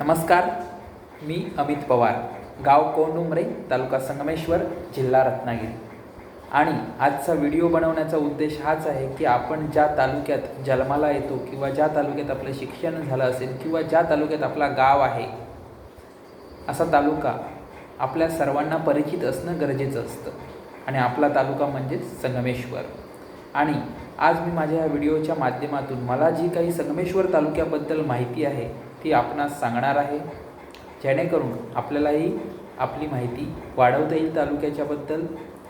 नमस्कार मी अमित पवार गाव कोंडुमरे तालुका संगमेश्वर जिल्हा रत्नागिरी. आणि आजचा व्हिडिओ बनवण्याचा उद्देश हाच आहे की आपण ज्या तालुक्यात जन्माला येतो किंवा ज्या तालुक्यात आपलं शिक्षण झालं असेल किंवा ज्या तालुक्यात आपला गाव आहे असा तालुका आपल्या सर्वांना परिचित असणं गरजेचं असतं. आणि आपला तालुका म्हणजेच संगमेश्वर. आणि आज मी माझ्या या व्हिडिओच्या माध्यमातून मला जी काही संगमेश्वर तालुक्याबद्दल माहिती आहे ती आपणास सांगणार आहे. जेणेकरून आपल्यालाही आपली माहिती वाढवता येईल तालुक्याच्याबद्दल.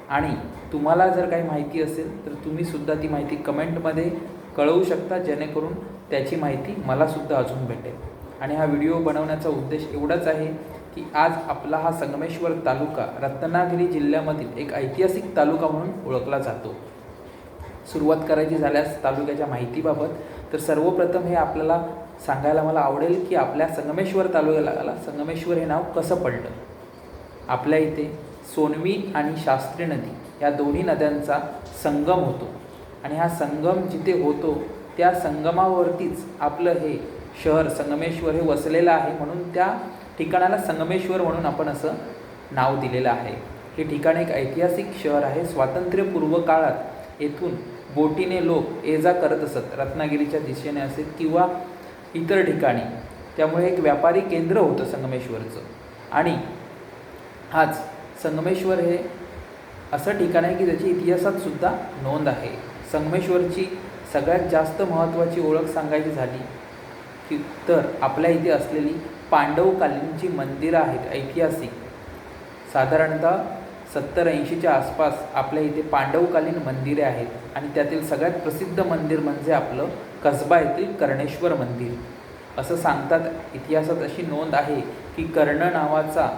आणि तुम्हाला जर काही माहिती असेल तर तुम्हीसुद्धा ती माहिती कमेंटमध्ये कळवू शकता जेणेकरून त्याची माहिती मलासुद्धा अजून भेटेल. आणि हा व्हिडिओ बनवण्याचा उद्देश एवढाच आहे की आज आपला हा संगमेश्वर तालुका रत्नागिरी जिल्ह्यामधील एक ऐतिहासिक तालुका म्हणून ओळखला जातो. सुरुवात करायची झाल्यास तालुक्याच्या माहितीबाबत तर सर्वप्रथम हे आपल्याला सांगायला मला आवडेल की आपल्या संगमेश्वर तालुक्याला संगमेश्वर हे नाव कसं पडलं? आपल्या इथे सोनवी आणि शास्त्री नदी या दोन्ही नद्यांचा संगम होतो. आणि हा संगम जिथे होतो त्या संगमावरतीच आपलं हे शहर संगमेश्वर हे वसलेलं आहे म्हणून त्या ठिकाणाला संगमेश्वर म्हणून आपण असं नाव दिलेलं आहे. हे ठिकाण एक ऐतिहासिक शहर आहे. स्वातंत्र्यपूर्व काळात येथून बोटीने लोक ये जा करत असत. रत्नागिरीच्या दिशेने असेल किंवा इतर ठिकाणी. त्यामुळे एक व्यापारी केंद्र होतं संगमेश्वरचं. आणि आज संगमेश्वर हे असं ठिकाण आहे की त्याची इतिहासात सुद्धा नोंद आहे. संगमेश्वरची सगळ्यात जास्त महत्त्वाची ओळख सांगायची झाली की तर आपल्या इथे असलेली पांडवकालीनची मंदिरं आहेत ऐतिहासिक. साधारणतः सत्तर ऐंशीच्या आसपास आपल्या इथे पांडवकालीन मंदिरे आहेत आणि त्यातील सगळ्यात प्रसिद्ध मंदिर म्हणजे आपलं कसबा येथील कर्णेश्वर मंदिर. असं सांगतात इतिहासात अशी नोंद आहे की कर्ण नावाचा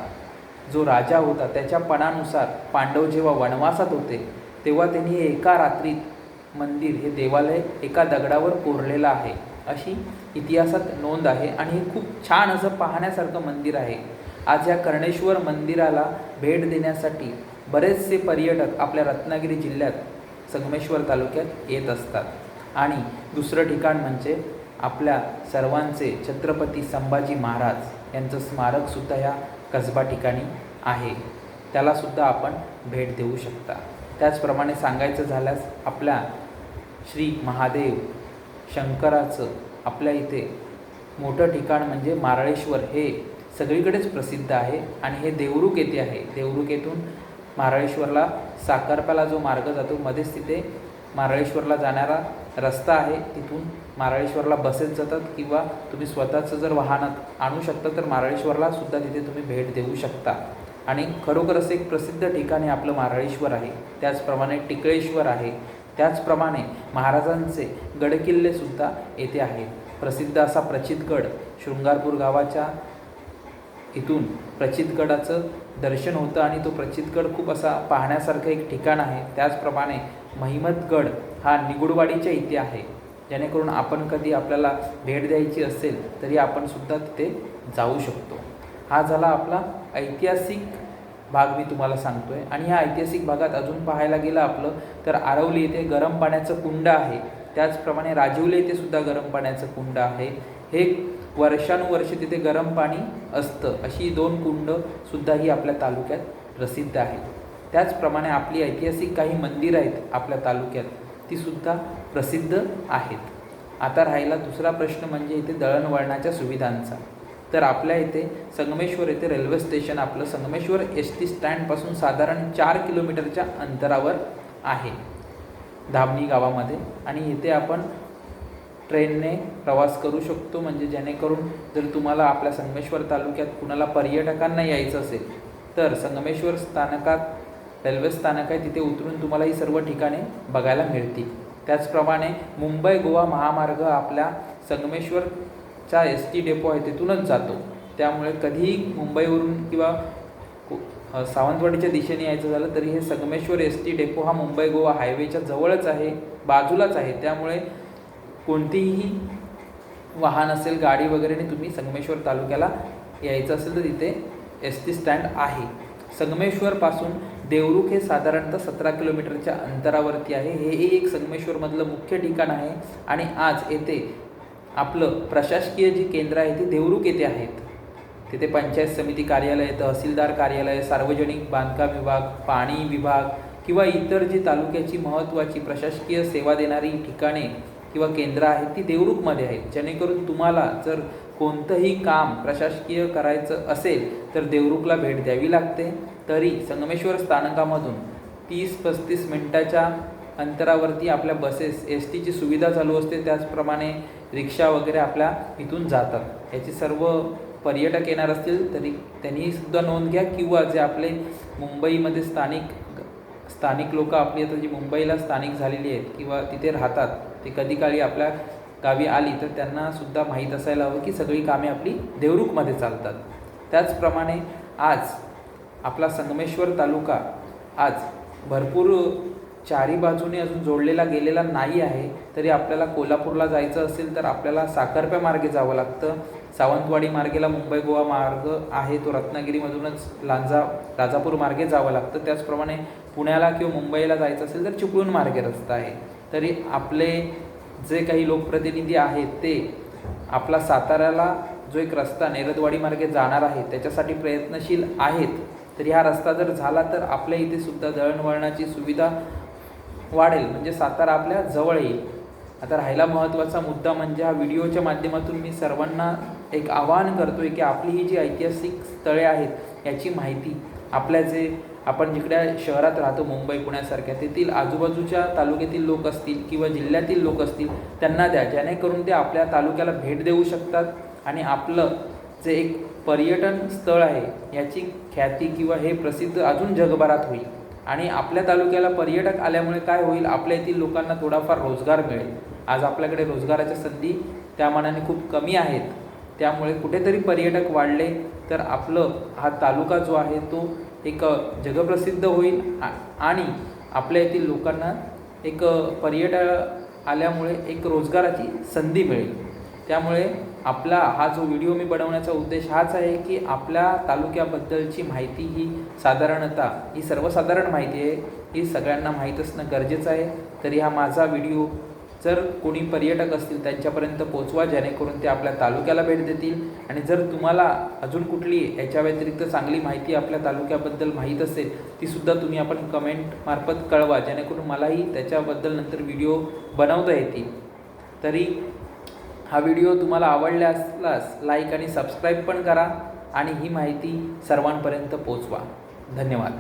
जो राजा होता त्याच्या पणानुसार पांडव जेव्हा वनवासात होते तेव्हा त्यांनी एका रात्रीत मंदिर हे देवालय एका दगडावर कोरलेलं आहे. अशी इतिहासात नोंद आहे आणि हे खूप छान असं पाहण्यासारखं मंदिर आहे. आज या कर्णेश्वर मंदिराला भेट देण्यासाठी बरेचसे पर्यटक आपल्या रत्नागिरी जिल्ह्यात संगमेश्वर तालुक्यात येत असतात. आणि दुसरं ठिकाण म्हणजे आपल्या सर्वांचे छत्रपती संभाजी महाराज यांचं स्मारकसुद्धा ह्या कसबा ठिकाणी आहे. त्यालासुद्धा आपण भेट देऊ शकता. त्याचप्रमाणे सांगायचं झाल्यास आपल्या श्री महादेव शंकराचं आपल्या इथे मोठं ठिकाण म्हणजे मारळेश्वर हे सगळीकडेच प्रसिद्ध आहे आणि हे देवरुख येथे आहे. देवरुख येथून मारळेश्वरला साखरपाला जो मार्ग जातो मध्येच तिथे मारळेश्वरला जाणारा रस्ता आहे. तिथून मारळेश्वरला बसेस जातात किंवा तुम्ही स्वतःचं जर वाहनात आणू शकता तर मारळेश्वरला सुद्धा तिथे तुम्ही भेट देऊ शकता. आणि खरोखरच एक प्रसिद्ध ठिकाण हे आपलं मारळेश्वर आहे. त्याचप्रमाणे टिकळेश्वर आहे. त्याचप्रमाणे महाराजांचे गडकिल्लेसुद्धा येथे आहेत. प्रसिद्ध असा प्रचितगड शृंगारपूर गावाच्या इथून प्रचितगडाचं दर्शन होतं आणि तो प्रचितगड खूप असा पाहण्यासारखं एक ठिकाण आहे. त्याचप्रमाणे महिमतगड हा निगुडवाडीच्या इथे आहे. जेणेकरून आपण कधी आपल्याला भेट द्यायची असेल तरी आपण सुद्धा तिथे जाऊ शकतो. हा झाला आपला ऐतिहासिक भाग मी तुम्हाला सांगतो आहे आणि ह्या ऐतिहासिक भागात अजून पाहायला गेलं आपलं तर आरवली येथे गरम पाण्याचं कुंड आहे. त्याचप्रमाणे राजिवली येथे सुद्धा गरम पाण्याचं कुंड आहे. हे वर्षानुवर्ष तिथे गरम पाणी असतं. अशी दोन कुंडसुद्धा ही आपल्या तालुक्यात प्रसिद्ध आहेत. त्याचप्रमाणे आपली ऐतिहासिक काही मंदिरं आहेत आपल्या तालुक्यात ती सुद्धा प्रसिद्ध आहेत. आता राहिला दुसरा प्रश्न म्हणजे इथे दळणवळणाच्या सुविधांचा. तर आपल्या इथे संगमेश्वर येथे रेल्वे स्टेशन आपलं संगमेश्वर एस टी स्टँडपासून साधारण चार किलोमीटरच्या अंतरावर आहे. धामणी गावामध्ये. आणि इथे आपण ट्रेनने प्रवास करू शकतो म्हणजे जेणेकरून जर तुम्हाला आपल्या संगमेश्वर तालुक्यात कुणाला पर्यटकांना यायचं असेल तर संगमेश्वर स्थानकात रेल्वे स्थानक आहे तिथे उतरून तुम्हाला ही सर्व ठिकाणे बघायला मिळतील. त्याचप्रमाणे मुंबई गोवा महामार्ग आपल्या संगमेश्वर चा एस टी डेपो आहे तिथूनच जातो. त्यामुळे कधीही मुंबईवरून किंवा सावंतवाडीच्या दिशेने यायचं झालं तरी हे संगमेश्वर एस टी डेपो हा मुंबई गोवा हायवेच्या जवळच आहे बाजूलाच आहे. त्यामुळे कोणतीही वाहन असेल गाडी वगैरेने तुम्ही संगमेश्वर तालुक्याला यायचं असेल तर तिथे एस टी स्टँड आहे. संगमेश्वरपासून देवरुख हे साधारणतः सतरा किलोमीटरच्या अंतरावरती आहे. हे एक संगमेश्वरमधलं मुख्य ठिकाण आहे. आणि आज येथे आपलं प्रशासकीय जी केंद्र आहे ती देवरुख येथे आहेत. तिथे पंचायत समिती कार्यालय तहसीलदार कार्यालय सार्वजनिक बांधकाम विभाग पाणी विभाग किंवा इतर जी तालुक्याची महत्त्वाची प्रशासकीय सेवा देणारी ठिकाणे किंवा केंद्र आहेत ती देवरुखमध्ये आहेत. जेणेकरून तुम्हाला जर कोणतंही काम प्रशासकीय करायचं असेल तर देवरुखला भेट द्यावी लागते. तरी संगमेश्वर स्थानकामधून तीस पस्तीस मिनटाच्या अंतरावरती आपल्या बसेस एस टीची सुविधा चालू असते. त्याचप्रमाणे रिक्षा वगैरे आपल्या इथून जातात. याची सर्व पर्यटक येणार असतील तरी त्यांनी सुद्धा नोंद घ्या. किंवा जे आपले मुंबईमध्ये स्थानिक स्थानिक लोक आपली आता जी मुंबईला स्थानिक झालेली आहेत किंवा तिथे राहतात ते कधी काळी आपल्या गावी आली तर त्यांना सुद्धा माहीत असायला हवं की सगळी कामे आपली देवरुखमध्ये चालतात. त्याचप्रमाणे आज आपला संगमेश्वर तालुका आज भरपूर चारी बाजूने अजून जोडलेला गेलेला नाही आहे तरी आपल्याला कोल्हापूरला जायचं असेल तर आपल्याला साखरप्या मार्गे जावं लागतं. सावंतवाडी मार्गेला मुंबई गोवा मार्ग आहे तो रत्नागिरीमधूनच लांजा राजापूर मार्गे जावं लागतं. त्याचप्रमाणे पुण्याला किंवा मुंबईला जायचं असेल तर चिपळूण मार्गे रस्ता आहे. तरी आपले जे काही लोकप्रतिनिधी आहेत ते आपला साताऱ्याला जो एक रस्ता नेरदवाडी मार्गे जाणार आहे त्याच्यासाठी प्रयत्नशील आहेत. तरी हा रस्ता जर झाला तर आपल्या इथे सुद्धा दळणवळणाची सुविधा वाढेल म्हणजे सातारा आपल्या जवळ येईल. आता राहिला महत्त्वाचा मुद्दा म्हणजे हा व्हिडिओच्या माध्यमातून मी सर्वांना एक आवाहन करतो आहे की आपली ही जी ऐतिहासिक स्थळे आहेत याची माहिती आपल्या जे आपण जिकडे शहरात राहतो मुंबई पुण्यासारख्या तेथील आजूबाजूच्या तालुक्यातील लोक असतील किंवा जिल्ह्यातील लोक असतील त्यांना द्या. जेणेकरून ते आपल्या तालुक्याला भेट देऊ शकतात आणि आपलं जे एक पर्यटन स्थळ आहे याची ख्याती किंवा हे प्रसिद्ध अजून जगभरात होईल. आणि आपल्या तालुक्याला पर्यटक आल्यामुळे काय होईल? आपल्या येथील लोकांना थोडाफार रोजगार मिळेल. आज आपल्याकडे रोजगाराच्या संधी त्या मानाने खूप कमी आहेत. त्यामुळे कुठेतरी पर्यटक वाढले तर आपलं हा तालुका जो आहे तो एक जगप्रसिद्ध होईल. आणि आपल्या येथील लोकांना एक पर्यटक आल्यामुळे एक रोजगाराची संधी मिळेल. त्यामुळे आपला हा जो व्हिडिओ मी बनवण्याचा उद्देश हाच आहे की आपल्या तालुक्याबद्दलची माहिती ही साधारणतः ही सर्वसाधारण माहिती आहे ही सगळ्यांना माहीत असणं गरजेचं आहे. तरी हा माझा व्हिडिओ जर कोणी पर्यटक असतील त्यांच्यापर्यंत पोचवा जेणेकरून ते आपल्या तालुक्याला भेट देतील. आणि जर तुम्हाला अजून कुठली याच्या व्यतिरिक्त चांगली माहिती आपल्या तालुक्याबद्दल माहीत असेल ती सुद्धा तुम्ही आपण कमेंटमार्फत कळवा जेणेकरून मलाही त्याच्याबद्दल नंतर व्हिडिओ बनवता येतील. तरी हा व्हिडिओ तुम्हाला आवडला असल्यास लाईक आणि सबस्क्राईब पण करा आणि ही माहिती सर्वांपर्यंत पोचवा. धन्यवाद.